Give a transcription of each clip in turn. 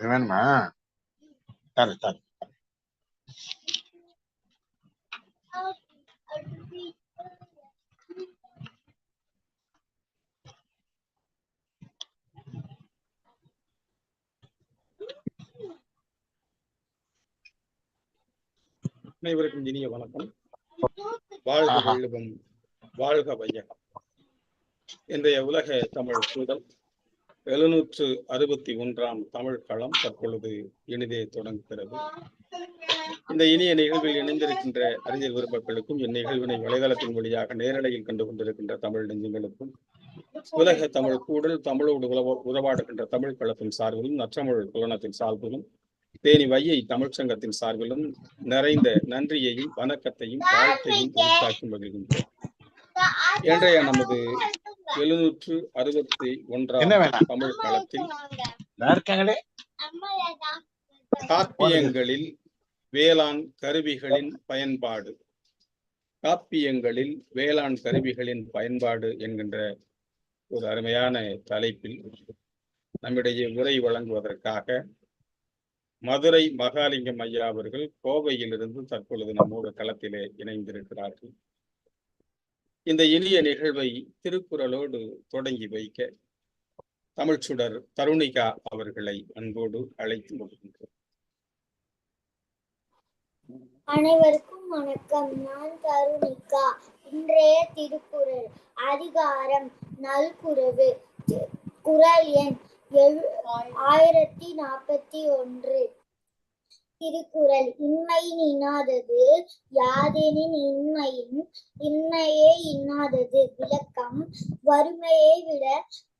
வேணுமா? தரு தரு அனைவருக்கும் இனிய வணக்கம். வாழ்க வள்ளுவம் வாழ்க வையகம். இன்றைய உலக தமிழ் கூடல் எழுநூற்று அறுபத்தி ஒன்றாம் தமிழ் களம் தற்பொழுது இனிதே தொடங்குகிறது. இந்த இனிய நிகழ்வில் இணைந்திருக்கின்ற அறிஞர் விருப்பங்களுக்கும் இந்நிகழ்வினை வலைதளத்தின் வழியாக நேரலையில் கண்டு கொண்டிருக்கின்ற தமிழ் நெஞ்சங்களுக்கும் உலக தமிழ் கூடல் தமிழோடு உறவ உறவாடுகின்ற தமிழ் களத்தின் சார்பிலும் நற்றமிழ் புலனத்தின் சார்பிலும் தேனி வையை தமிழ்ச் சங்கத்தின் சார்பிலும் நிறைந்த நன்றியையும் வணக்கத்தையும் வாழ்த்தையும் உரித்தாக்கி மகிழ்கின்றோம். இன்றைய நமது எழுநூற்று அறுபத்தி ஒன்றாம் தமிழ் களத்தில் காப்பியங்களில் வேளாண் கருவிகளின் பயன்பாடு. காப்பியங்களில் வேளாண் கருவிகளின் பயன்பாடு என்கின்ற ஒரு அருமையான தலைப்பில் நம்மிடையே உரை வழங்குவதற்காக மதுரை மகாலிங்கம் ஐயா அவர்கள் கோவையிலிருந்து தற்பொழுது நம்மோடு களத்திலே இணைந்திருக்கிறார்கள். இந்த இனிய நிகழ்வை திருக்குறளோடு தொடங்கி வைக்க தமிழ்ச்சுடர் தருணிகா அவர்களை அன்போடு அழைத்து வருகின்றோம் அனைவருக்கும் வணக்கம். நான் தருணிகா. இன்றைய திருக்குறள். அதிகாரம். நல்குறவு. குரல் எண் எழு ஆயிரத்தி நாற்பத்தி ஒன்று. திருக்குறள் இன்மையின் இன்னாதது யாதெனின் இன்மையின் இன்மையே இன்னாதது. விளக்கம் வறுமையை விட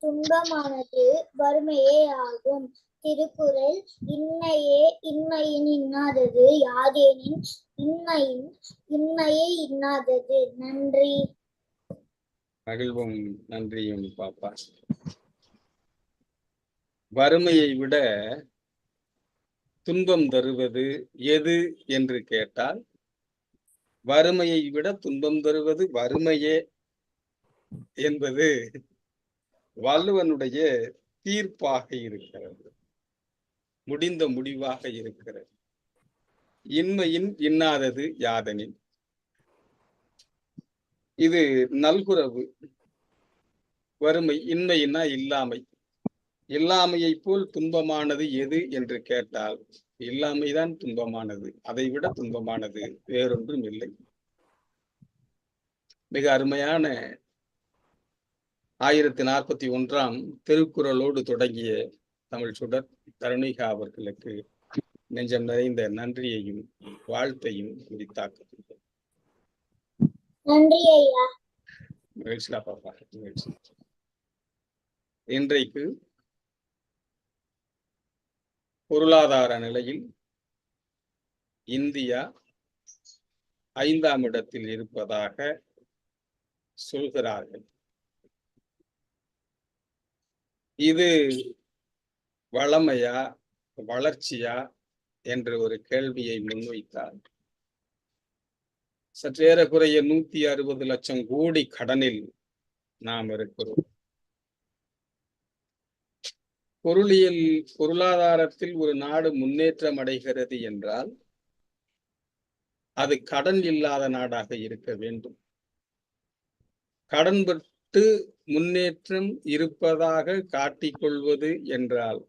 துன்பமானது வறுமையே ஆகும். திருக்குறள் இன்மையே இன்மையின் இன்னாதது யாதேனின் இன்மையின் இன்மையே இன்னாதது. நன்றி. மகிழ்வும் நன்றியும் பாப்பா. வறுமையை விட துன்பம் தருவது எது என்று கேட்டால் வறுமையை விட துன்பம் தருவது வறுமையே என்பது வள்ளுவனுடைய தீர்ப்பாக இருக்கிறது முடிந்த முடிவாக இருக்கிறது. இன்மையின் இன்னாதது யாதனின் இது நல்குறவு வறுமை இன்மையினா இல்லாமை. இல்லாமையை போல் துன்பமானது எது என்று கேட்டால் இல்லாமைதான் துன்பமானது அதை விட துன்பமானது வேறொன்றும் இல்லை. மிக அருமையான ஆயிரத்தி நாற்பத்தி ஒன்றாம் திருக்குறளோடு தொடங்கிய தமிழ் சுடர் தருணிகா அவர்களுக்கு நெஞ்சம் நிறைந்த நன்றியையும் வாழ்த்தையும் உரித்தாக்குகின்றோம் நன்றி ஐயா மகிழ்ச்சியா பாப்பா மகிழ்ச்சி. இன்றைக்கு பொருளாதார நிலையில் இந்தியா ஐந்தாம் இடத்தில் இருப்பதாக சொல்கிறார்கள். இது வளமையா வளர்ச்சியா என்ற ஒரு கேள்வியை முன்வைத்தார். சற்றேறக்குறைய நூத்தி அறுபது லட்சம் கோடி கடனில் நாம் இருக்கிறோம். பொருளியல் பொருளாதாரத்தில் ஒரு நாடு முன்னேற்றம் அடைகிறது என்றால் அது கடன் இல்லாத நாடாக இருக்க வேண்டும். கடன்பட்டு முன்னேற்றம் இருப்பதாக காட்டிக்கொள்வது என்றால்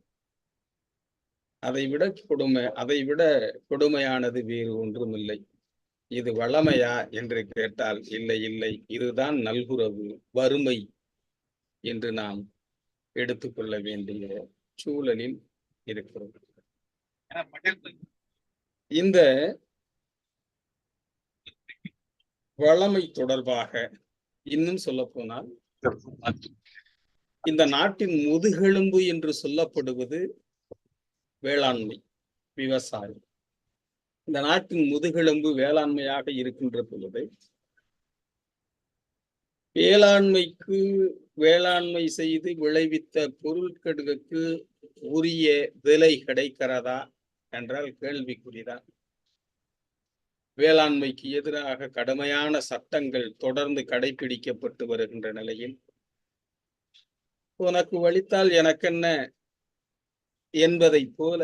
அதைவிட கொடுமை அதைவிட கொடுமையானது வேறு ஒன்றுமில்லை. இது வளமையா என்று கேட்டால் இல்லை இல்லை இதுதான் நல்குறவு வறுமை என்று நாம் எடுத்துக்கொள்ள வேண்டிய சூழலில் இருக்கிறோம். இந்த வளமை தொடர்பாக இன்னும் சொல்ல போனால் இந்த நாட்டின் முதுகெலும்பு என்று சொல்லப்படுவது வேளாண்மை விவசாயம். இந்த நாட்டின் முதுகெலும்பு வேளாண்மையாக இருக்கின்ற பொழுது வேளாண்மைக்கு வேளாண்மை செய்து விளைவித்த பொருட்களுக்கு உரிய விலை கிடைக்கிறதா என்றால் கேள்விக்குறிதான். வேளாண்மைக்கு எதிராக கடுமையான சட்டங்கள் தொடர்ந்து கடைபிடிக்கப்பட்டு வருகின்ற நிலையில் உனக்கு வலித்தால் எனக்கென்ன என்பதைப் போல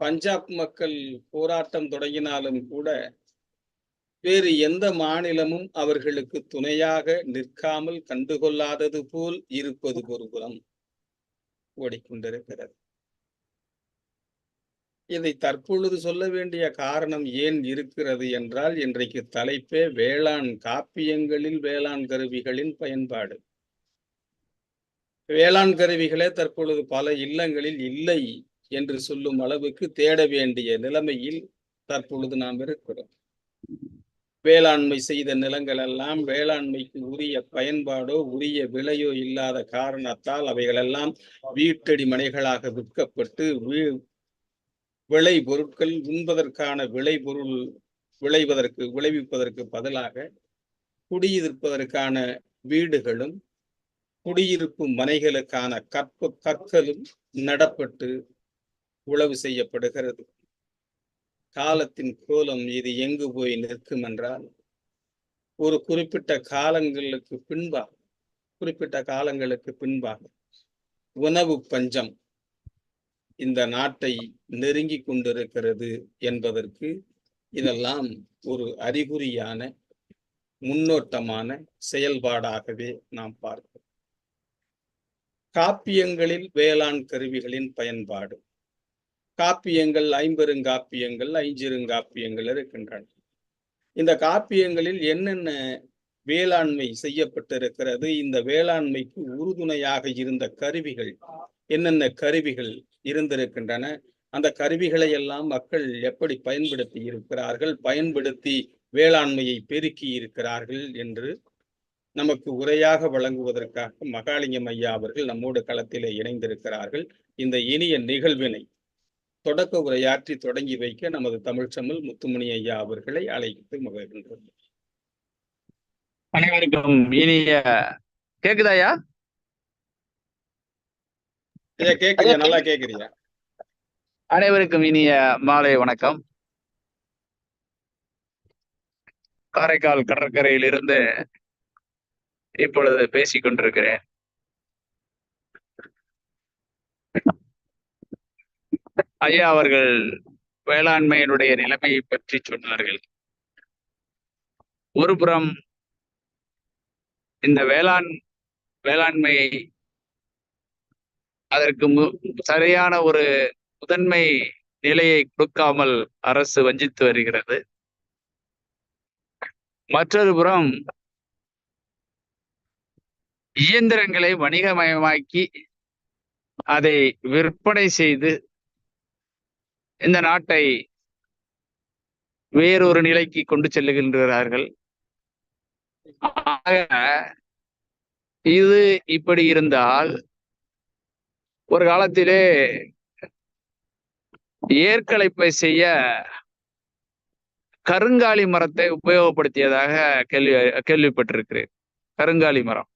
பஞ்சாப் மக்கள் போராட்டம் தொடங்கினாலும் கூட வேறு எந்த மாநிலமும் அவர்களுக்கு துணையாக நிற்காமல் கண்டுகொள்ளாதது போல் இருப்பது ஒருபுறம் ஓடிக்கொண்டிருக்கிறது. இதை தற்பொழுது சொல்ல வேண்டிய காரணம் ஏன் இருக்கிறது என்றால் இன்றைக்கு தலைப்பே வேளாண் காப்பியங்களில் வேளாண் கருவிகளின் பயன்பாடு. வேளாண் கருவிகளே தற்பொழுது பல இல்லங்களில் இல்லை என்று சொல்லும் அளவுக்கு தேட வேண்டிய நிலைமையில் தற்பொழுது நாம் இருக்கிறோம். வேளாண்மை செய்த நிலங்கள் எல்லாம் வேளாண்மைக்கு உரிய பயன்பாடோ உரிய விலையோ இல்லாத காரணத்தால் அவைகளெல்லாம் வீட்டடி மனைகளாக விற்கப்பட்டு வீ- விளை பொருட்கள் உண்பதற்கான விளை பொருள் விளைவதற்கு விளைவிப்பதற்கு பதிலாக குடியிருப்பதற்கான வீடுகளும் குடியிருப்பு மனைகளுக்கான கற்ப கற்களும் நடப்பட்டு உழவு செய்யப்படுகிறது. காலத்தின் கோலம் இது எங்கு போய் நிற்கும் என்றால் ஒரு குறிப்பிட்ட காலங்களுக்கு பின்பாக குறிப்பிட்ட காலங்களுக்கு பின்பாக உணவு பஞ்சம் இந்த நாட்டை நெருங்கி கொண்டிருக்கிறது என்பதற்கு இதெல்லாம் ஒரு அறிகுறியான முன்னோட்டமான செயல்பாடாகவே நாம் பார்க்கிறோம். காப்பியங்களில் வேளாண் கருவிகளின் பயன்பாடு. காப்பியங்கள் ஐம்பெருங்காப்பியங்கள் ஐஞ்சிருங்காப்பியங்கள் இருக்கின்றன இந்த காப்பியங்களில் என்னென்ன வேளாண்மை செய்யப்பட்டிருக்கிறது இந்த வேளாண்மைக்கு உறுதுணையாக இருந்த கருவிகள் என்னென்ன கருவிகள் இருந்திருக்கின்றன அந்த கருவிகளை எல்லாம் மக்கள் எப்படி பயன்படுத்தி இருக்கிறார்கள் பயன்படுத்தி வேளாண்மையை பெருக்கி இருக்கிறார்கள் என்று நமக்கு உரையாக வழங்குவதற்காக மகாலிங்கம் ஐயா அவர்கள் நம்மோடு களத்திலே இணைந்திருக்கிறார்கள். இந்த இனிய நிகழ்வினை தொடக்க உரையாற்றி தொடங்கி வைக்க நமது தமிழ்ச்செம்மல் முத்துமணி ஐயா அவர்களை அழைத்து மகிழ்கின்றோம். அனைவருக்கும் இனிய கேக்குதாயா கேக்குறியா நல்லா கேக்குறியா அனைவருக்கும் இனிய மாலை வணக்கம். காரைக்கால் கடற்கரையில் இருந்து இப்பொழுது பேசிக் கொண்டிருக்கிறேன் ஐயா அவர்கள் வேளாண்மையினுடைய நிலைமையை பற்றி சொன்னார்கள். ஒருபுறம் இந்த வேளாண் வேளாண்மையை அதற்கு மு சரியான ஒரு முதன்மை நிலையை கொடுக்காமல் அரசு வஞ்சித்து வருகிறது. மற்றொரு புறம் இயந்திரங்களை வணிகமயமாக்கி அதை விற்பனை செய்து இந்த நாட்டை வேறொரு நிலைக்கு கொண்டு செல்லுகின்றார்கள். ஆக இது இப்படி இருந்தால் ஒரு காலத்திலே ஏற்கலைப்பை செய்ய கருங்காலி மரத்தை உபயோகப்படுத்தியதாக கேள்வி கேள்விப்பட்டிருக்கிறேன். கருங்காலி மரம்.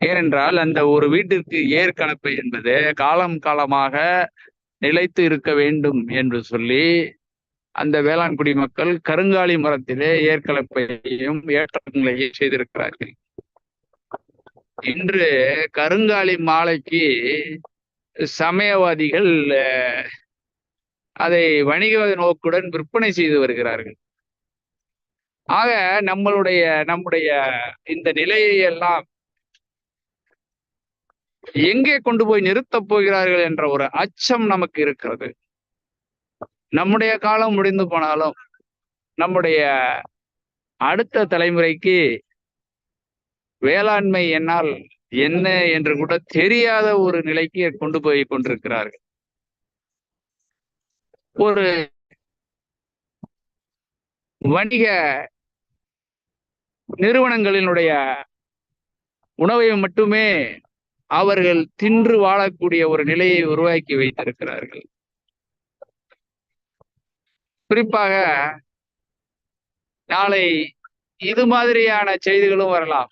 ஏனென்றால் அந்த ஒரு வீட்டிற்கு ஏற்கலப்பை என்பது காலம் காலமாக நிலைத்து இருக்க வேண்டும் என்று சொல்லி அந்த வேளாண் குடிமக்கள் கருங்காலி மரத்திலே ஏற்கலப்பையும் ஏற்றங்களையும் செய்திருக்கிறார்கள். இன்று கருங்காலி மாலைக்கு சமயவாதிகள் அதை வணிக நோக்குடன் விற்பனை செய்து வருகிறார்கள். ஆக நம்மளுடைய நம்முடைய இந்த நிலையை எல்லாம் எங்கே கொண்டு போய் நிறுத்தப் போகிறார்கள் என்ற ஒரு அச்சம் நமக்கு இருக்கிறது. நம்முடைய காலம் முடிந்து போனாலும் நம்முடைய அடுத்த தலைமுறைக்கு வேளாண்மை என்னால் என்ன என்று கூட தெரியாத ஒரு நிலைக்கு கொண்டு போய் கொண்டிருக்கிறார்கள். ஒரு வணிக நிறுவனங்களினுடைய உணவை மட்டுமே அவர்கள் தின்று வாழக்கூடிய ஒரு நிலையை உருவாக்கி வைத்திருக்கிறார்கள். குறிப்பாக நாளை இது மாதிரியான செய்திகளும் வரலாம்.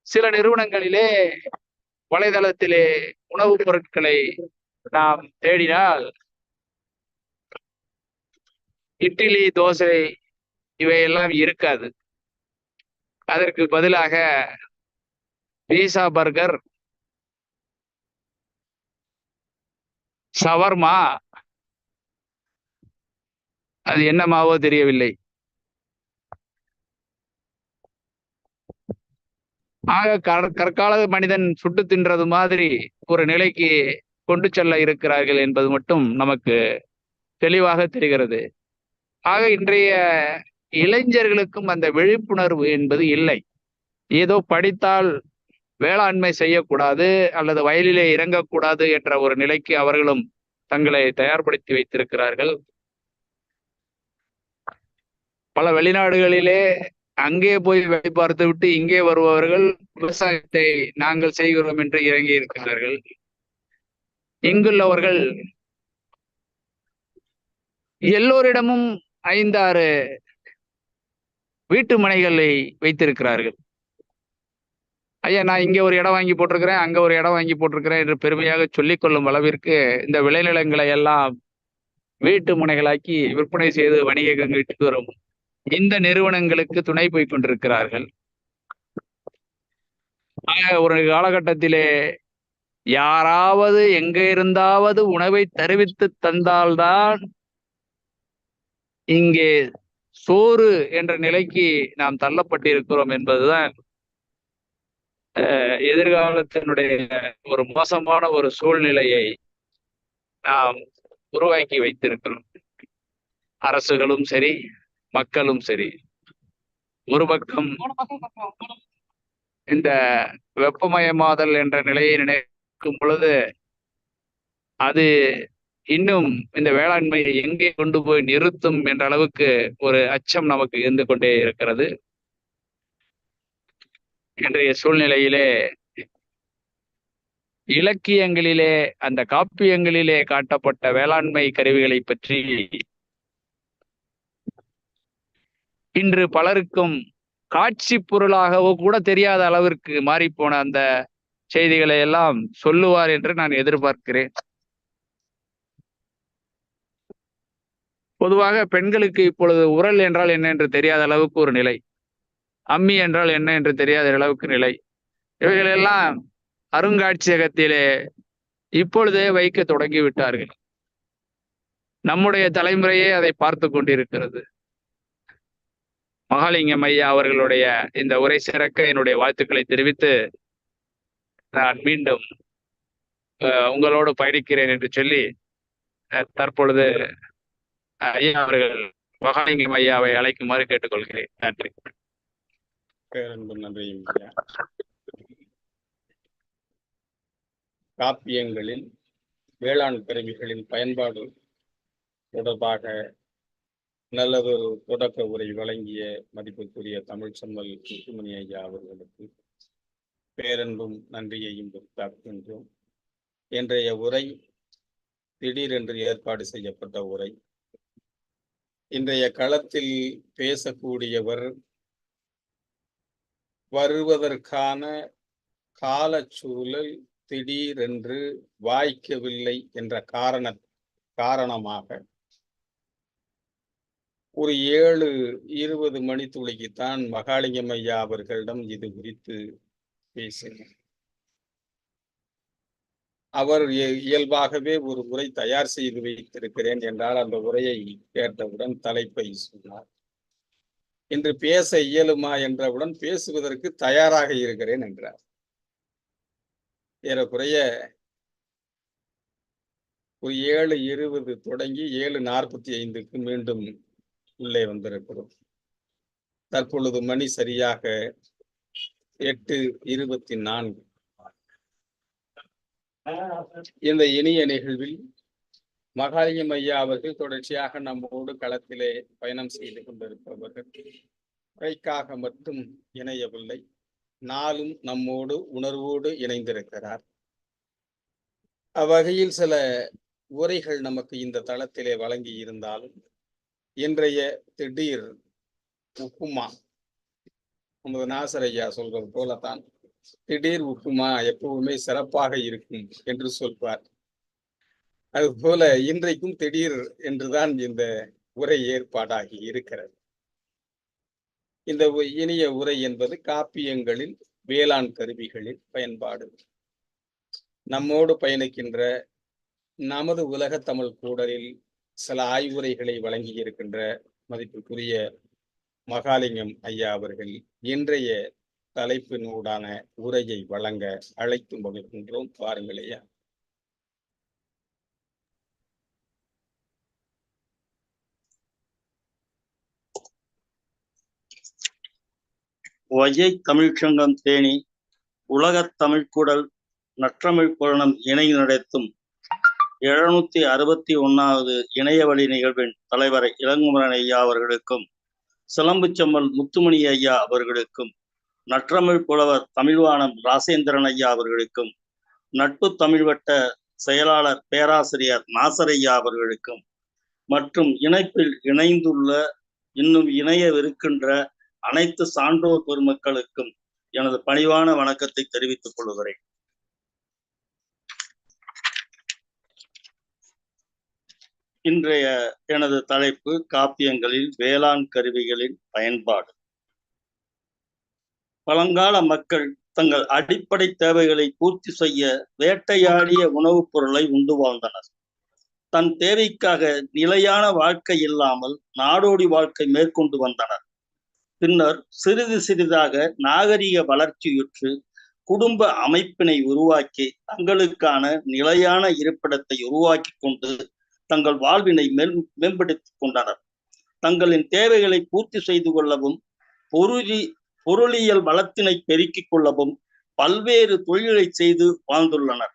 சில நிறுவனங்களிலே வலைதளத்திலே உணவுப் பொருட்களை நாம் தேடினால் இட்லி தோசை இவையெல்லாம் இருக்காது. அதற்கு பதிலாக பீஸா பர்கர் சவர்மா? அது என்ன மாவோ தெரியவில்லை. ஆக கற்கால மனிதன் சுட்டு தின்றது மாதிரி ஒரு நிலைக்கு கொண்டு செல்ல இருக்கிறார்கள் என்பது மட்டும் நமக்கு தெளிவாக தெரிகிறது. ஆக இன்றைய இளைஞர்களுக்கும் அந்த விழிப்புணர்வு என்பது இல்லை. ஏதோ படித்தால் வேளாண்மை செய்யக்கூடாது அல்லது வயலிலே இறங்கக்கூடாது என்ற ஒரு நிலைக்கு அவர்களும் தங்களை தயார்படுத்தி வைத்திருக்கிறார்கள். பல வெளிநாடுகளிலே அங்கே போய் வேலை பார்த்து விட்டு இங்கே வருபவர்கள் விவசாயத்தை நாங்கள் செய்கிறோம் என்று இறங்கி இருக்கிறார்கள். இங்குள்ளவர்கள் எல்லோரிடமும் ஐந்தாறு வீட்டு மனைகளை வைத்திருக்கிறார்கள். ஐயா நான் இங்க ஒரு இடம் வாங்கி போட்டிருக்கிறேன் அங்க ஒரு இடம் வாங்கி போட்டிருக்கிறேன் என்று பெருமையாக சொல்லிக் கொள்ளும் அளவிற்கு இந்த விளைநிலங்களை எல்லாம் வீட்டு முனைகளாக்கி விற்பனை செய்து வணிகங்களுக்கு வரும் இந்த நிறுவனங்களுக்கு துணை போய் கொண்டிருக்கிறார்கள். ஒரு காலகட்டத்திலே யாராவது எங்க இருந்தாவது உணவை தருவித்து தந்தால்தான் இங்கே சோறு என்ற நிலைக்கு நாம் தள்ளப்பட்டிருக்கிறோம் என்பதுதான் எதிர்காலத்தினுடைய ஒரு மோசமான ஒரு சூழ்நிலையை நாம் உருவாக்கி வைத்திருக்கிறோம். அரசுகளும் சரி மக்களும் சரி. ஒரு பக்கம் இந்த வெப்பமயமாதல் என்ற நிலையை நினைக்கும் பொழுது அது இன்னும் இந்த வேளாண்மையை எங்கே கொண்டு போய் நிறுத்தும் என்ற அளவுக்கு ஒரு அச்சம் நமக்கு இருந்து கொண்டே இருக்கிறது. இன்றைய சூழ்நிலையிலே இலக்கியங்களிலே அந்த காப்பியங்களிலே காட்டப்பட்ட வேளாண்மை கருவிகளை பற்றி இன்று பலருக்கும் காட்சி பொருளாகவோ கூட தெரியாத அளவிற்கு மாறிப்போன அந்த செய்திகளை எல்லாம் சொல்லுவார் என்று நான் எதிர்பார்க்கிறேன். பொதுவாக பெண்களுக்கு இப்பொழுது உரல் என்றால் என்ன என்று தெரியாத அளவுக்கு ஒரு நிலை. அம்மி என்றால் என்ன என்று தெரியாத அளவுக்கு நிலை. இவைகளெல்லாம் அருங்காட்சியகத்திலே இப்பொழுதே வைக்க தொடங்கி விட்டார்கள். நம்முடைய தலைமுறையே அதை பார்த்து கொண்டிருக்கிறது. மகாலிங்கம் ஐயா அவர்களுடைய இந்த உரை சிறக்க என்னுடைய வாழ்த்துக்களை தெரிவித்து நான் மீண்டும் அஹ், உங்களோடு பயணிக்கிறேன் என்று சொல்லி அஹ், தற்பொழுது ஐயா அவர்கள் மகாலிங்கம் ஐயாவை அழைக்குமாறு கேட்டுக்கொள்கிறேன். நன்றி. பேரன்பு நன்றியும் காப்பியங்களில் வேளாண் கருவிகளின் பயன்பாடு தொடர்பாக நல்லதொரு தொடக்க உரை வழங்கிய மதிப்புக்குரிய தமிழ் செம்மல் முத்துமணி ஐயா அவர்களுக்கு பேரன்பும் நன்றியையும் தாக்குகின்றோம் இன்றைய உரை திடீரென்று ஏற்பாடு செய்யப்பட்ட உரை. இன்றைய களத்தில் பேசக்கூடியவர் வருவதற்கான காலச்சூழல் திடீரென்று வாய்க்கவில்லை என்ற காரண காரணமாக ஒரு ஏழு இருபது மணித்துளிக்குத்தான் மகாலிங்கம் ஐயா அவர்களிடம் இது குறித்து பேசினார் அவர் இயல்பாகவே ஒரு உரை தயார் செய்து வைத்திருக்கிறேன் என்றால் அந்த உரையை கேட்டவுடன் தலைப்பை சொன்னார். இன்று பேச இயலுமா என்றவுடன் பேசுவதற்கு தயாராக இருக்கிறேன் என்றார். ஏறக்குறைய ஒரு ஏழு இருபது தொடங்கி ஏழு நாற்பத்தி ஐந்துக்கு மீண்டும் உள்ளே வந்திருக்கிறோம். தற்பொழுது மணி சரியாக எட்டு இருபத்தி நான்கு. இந்த இனிய நிகழ்வில் மகாலிங்கம் ஐயா அவர்கள் தொடர்ச்சியாக நம்மோடு களத்திலே பயணம் செய்து கொண்டிருப்பவர்கள். உரைக்காக மட்டும் இணையவில்லை. நாளும் நம்மோடு உணர்வோடு இணைந்திருக்கிறார். அவ்வகையில் சில உரைகள் நமக்கு இந்த தளத்திலே வழங்கி இருந்தாலும் இன்றைய திடீர் உப்புமா நமது நாசர் ஐயா சொல்றது போலத்தான் திடீர் உப்புமா எப்பவுமே சிறப்பாக இருக்கும் என்று சொல்வார். அதுபோல இன்றைக்கும் திடீர் என்றுதான் இந்த உரை ஏற்பாடாகி இருக்கிறது. இந்த இனிய உரை என்பது காப்பியங்களில் வேளாண் கருவிகளில் பயன்பாடு. நம்மோடு பயணிக்கின்ற நமது உலக தமிழ் கூடலில் சில ஆய்வுரைகளை வழங்கி இருக்கின்ற மதிப்புக்குரிய மகாலிங்கம் ஐயா அவர்கள் இன்றைய தலைப்பினூடான உரையை வழங்க அழைத்து மகிழ்கின்றோம். பாருங்கள் ஐயா. வையை தமிழ்ச்சங்கம் தேனி உலகத் தமிழ்க்கூடல் நற்றமிழ் புலனம் இணை நடத்தும் எழுநூத்தி அறுபத்தி ஒன்னாவது இணையவழி நிகழ்வின் தலைவர் இளங்குமரன் ஐயா அவர்களுக்கும் சிலம்புச்செம்மல் முத்துமணி ஐயா அவர்களுக்கும் நற்றமிழ் புலவர் தமிழ்வானம் ராசேந்திரன் ஐயா அவர்களுக்கும் நட்பு தமிழ்வட்ட செயலாளர் பேராசிரியர் நாசரையா அவர்களுக்கும் மற்றும் இணைப்பில் இணைந்துள்ள இன்னும் இணையவிருக்கின்ற அனைத்து சான்றோர் பெருமக்களுக்கும் எனது பணிவான வணக்கத்தை தெரிவித்துக் கொள்கிறேன். இன்றைய எனது தலைப்பு காப்பியங்களில் வேளாண் கருவிகளின் பயன்பாடு. பழங்கால மக்கள் தங்கள் அடிப்படை தேவைகளை பூர்த்தி செய்ய வேட்டையாடிய உணவுப் பொருளை உண்டு வாழ்ந்தனர். தன் தேவைக்காக நிலையான வாழ்க்கை இல்லாமல் நாடோடி வாழ்க்கை மேற்கொண்டு வந்தனர். பின்னர் சிறிது சிறிதாக நாகரிக வளர்ச்சியுற்று குடும்ப அமைப்பினை உருவாக்கி தங்களுக்கான நிலையான இருப்பிடத்தை உருவாக்கி கொண்டு தங்கள் வாழ்வினை மேல் மேம்படுத்திக் கொண்டனர். தங்களின் தேவைகளை பூர்த்தி செய்து கொள்ளவும் பொருளி பொருளியல் வளத்தினை பெருக்கிக் கொள்ளவும் பல்வேறு தொழில்களை செய்து வாழ்ந்துள்ளனர்.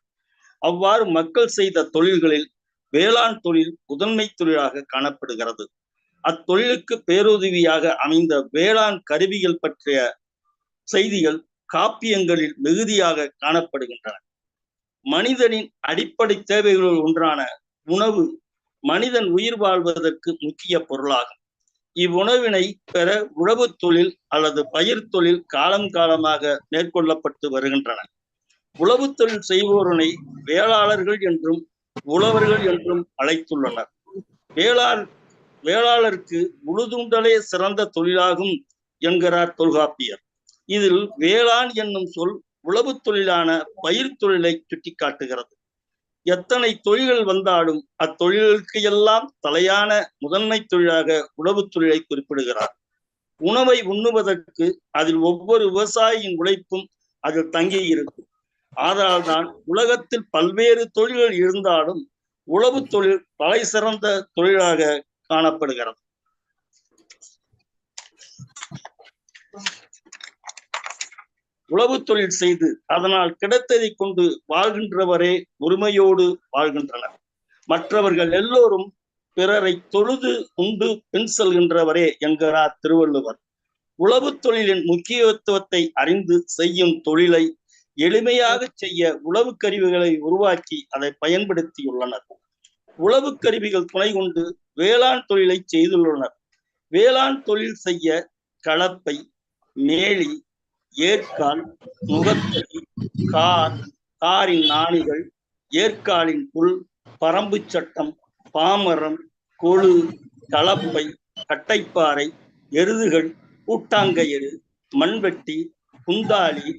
அவ்வாறு மக்கள் செய்த தொழில்களில் வேளாண் தொழில் முதன்மை தொழிலாக காணப்படுகிறது. அத்தொழிலுக்கு பேருதவியாக அமைந்த வேளாண் கருவிகள் பற்றிய செய்திகள் காப்பியங்களில் மிகுதியாக காணப்படுகின்றன. மனிதனின் அடிப்படை தேவைகளுள் ஒன்றான உணவு மனிதன் உயிர் வாழ்வதற்கு முக்கிய பொருளாகும். இவ்வுணவினை பெற உழவு தொழில் அல்லது பயிர் தொழில் காலம் காலமாக மேற்கொள்ளப்பட்டு வருகின்றன. உழவு தொழில் செய்வோரனை வேளாளர்கள் என்றும் உழவர்கள் என்றும் அழைத்துள்ளனர். வேளாண் வேளாளருக்கு உழுதுண்டலே சிறந்த தொழிலாகும் என்கிறார் தொல்காப்பியர். இதில் வேளாண் என்னும் சொல் உழவு தொழிலான பயிர் தொழிலை சுட்டிக்காட்டுகிறது. எத்தனை தொழில்கள் வந்தாலும் அத்தொழில்களுக்கு எல்லாம் தலையான முதன்மை தொழிலாக உழவு தொழிலை குறிப்பிடுகிறார். உணவை உண்ணுவதற்கு அதில் ஒவ்வொரு விவசாயியின் உழைப்பும் அதில் தங்கி இருக்கும் ஆதலால்தான் உலகத்தில் பல்வேறு தொழில்கள் இருந்தாலும் உழவு தொழில் தலை சிறந்த தொழிலாக காணப்படுகிறது. உழவு தொழில் செய்து அதனால் கிடைத்ததை கொண்டு வாழ்கின்றவரே உரிமையோடு வாழ்கின்றனர். மற்றவர்கள் எல்லோரும் பிறரை தொழுது உண்டு பின் செல்கின்றவரே என்கிறார் திருவள்ளுவர். உழவு தொழிலின் முக்கியத்துவத்தை அறிந்து செய்யும் தொழிலை எளிமையாக செய்ய உழவு கருவிகளை உருவாக்கி அதை பயன்படுத்தியுள்ளனர். உழவு கருவிகள் துணை கொண்டு வேளாண் தொழிலை செய்துள்ளனர். வேளாண் தொழில் செய்ய கலப்பை மேலி ஏற்கால் முகத்தடி கார் காரின் நாணிகள் ஏற்காலின் புல் பரம்பு சட்டம் பாமரம் கொழு கலப்பை கட்டைப்பாறை எருதுகள் கூட்டாங்கயிறு மண்வெட்டி குந்தாலி